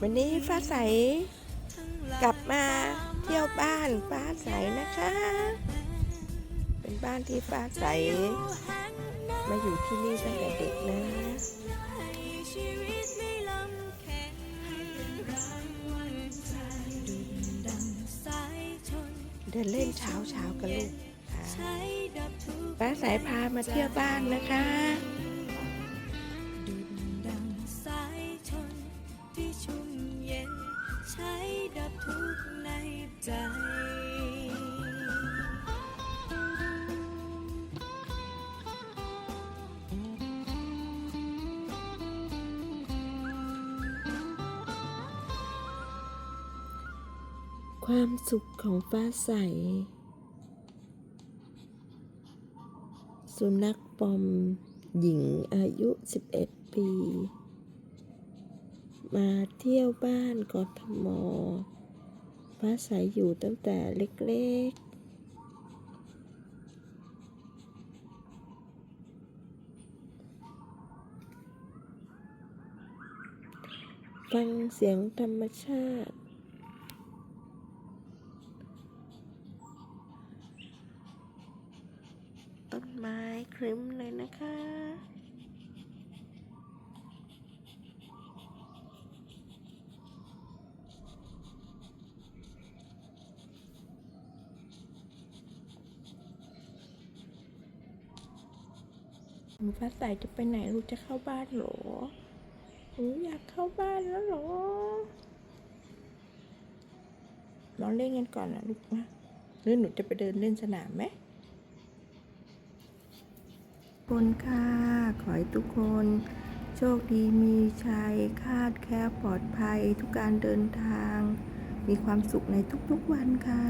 วันนี้ฟ้าใสกลับมาเที่ยวบ้านฟ้าใสนะคะ เป็นบ้านที่ฟ้าใส มาอยู่ที่นี่ตั้งแต่เด็กนะเดินเล่นเช้าเช้าๆกับลูกค่ะใช้ดับทุกข์ฟ้าใสพามาเที่ยวบ้านนะคะ ดับทุกข์ในใจความสุขของฟ้าใส สุนัขปอม หญิงอายุ 11 ปี มาเที่ยวบ้านกทมฟ้าใสอยู่ตั้งแต่เล็กๆ ฟังเสียงธรรมชาติต้นไม้ครึ้มเลยนะคะ หนูฟ้าใสจะไปไหนลูกจะเข้าบ้านหรอหนูอยากเข้าบ้านแล้วหรอลองเล่นกันก่อนนะลูกนะหรือหนูจะไปเดินเล่นสนามไหมคนค่ะ ขอให้ทุกคน โชคดีมีชัย คาดแคล้วปลอดภัย ทุกการเดินทาง มีความสุขในทุกๆวันค่ะ